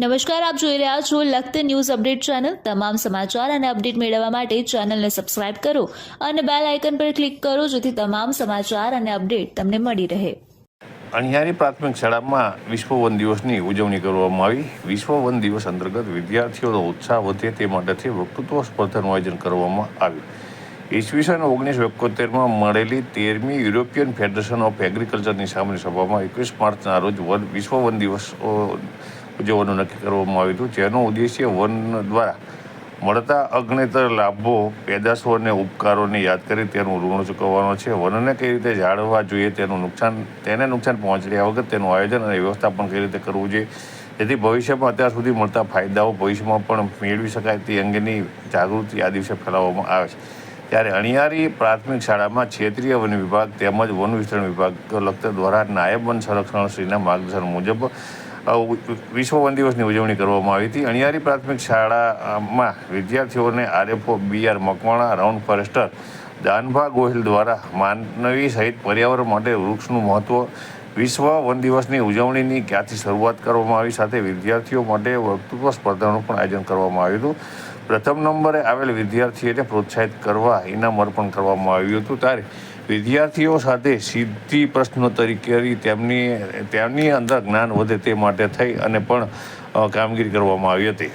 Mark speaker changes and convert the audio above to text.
Speaker 1: નમસ્કાર, આપ જોઈ રહ્યા છો લખત ન્યૂઝ અપડેટ ચેનલ. તમામ સમાચાર અને અપડેટ મેળવવા માટે ચેનલને સબસ્ક્રાઇબ કરો અને બેલ આઇકન પર ક્લિક કરો જેથી તમામ સમાચાર અને અપડેટ તમને મળી રહે.
Speaker 2: અણિયારી પ્રાથમિક શાળામાં વિશ્વ વન દિવસની ઉજવણી કરવામાં આવી. વિશ્વ વન દિવસ અંતર્ગત વિદ્યાર્થીઓનો ઉત્સાહ વધે તે માટેથી વક્તૃત્વ સ્પર્ધાનું આયોજન કરવામાં આવ્યું. ઈસવીસન ઓગણીસો એકોતેરમાં મળેલી તેરમી યુરોપિયન ફેડરેશન ઓફ એગ્રીકલ્ચરની સામાન્ય સભામાં એકવીસ માર્ચના રોજ વન વિશ્વ વન દિવસ ઉજવવાનું નક્કી કરવામાં આવ્યું હતું, જેનો ઉદ્દેશ્ય વન દ્વારા મળતા અગણિત લાભો, પેદાશો અને ઉપકારોને યાદ કરી તેનું ઋણ ચૂકવવાનો છે. વનને કઈ રીતે જાળવવા જોઈએ તેનું નુકસાન, તેને નુકસાન પહોંચડ્યા વગર તેનું આયોજન અને વ્યવસ્થાપન કઈ રીતે કરવું જોઈએ, જેથી ભવિષ્યમાં અત્યાર સુધી મળતા ફાયદાઓ ભવિષ્યમાં પણ મેળવી શકાય તે અંગેની જાગૃતિ આ દિવસે ફેલાવવામાં આવે છે. ત્યારે અણિયારી પ્રાથમિક શાળામાં ક્ષેત્રીય વન વિભાગ તેમજ વન વિસ્તરણ વિભાગ લખતર દ્વારા નાયબ વન સંરક્ષણ શ્રીના માર્ગદર્શન મુજબ વિશ્વ વન દિવસની ઉજવણી કરવામાં આવી હતી. અણિયારી પ્રાથમિક શાળામાં વિદ્યાર્થીઓને RFO B R Makwana, round forester, Danbha Gohil દ્વારા માનવી સહિત પર્યાવરણ માટે વૃક્ષનું મહત્વ, વિશ્વ વન દિવસની ઉજવણીની ક્યાંથી શરૂઆત કરવામાં આવી સાથે વિદ્યાર્થીઓ માટે વક્તૃત્વ સ્પર્ધાનું પણ આયોજન કરવામાં આવ્યું હતું. પ્રથમ નંબરે આવેલ વિદ્યાર્થીઓને પ્રોત્સાહિત કરવા ઇનામ અર્પણ કરવામાં આવ્યું હતું. ત્યારે વિદ્યાર્થીઓ સાથે સીધી પ્રશ્નોત્તરી કરી તેમની તેમની અંદર જ્ઞાન વધે તે માટે થઈ અને પણ કામગીરી કરવામાં આવી હતી.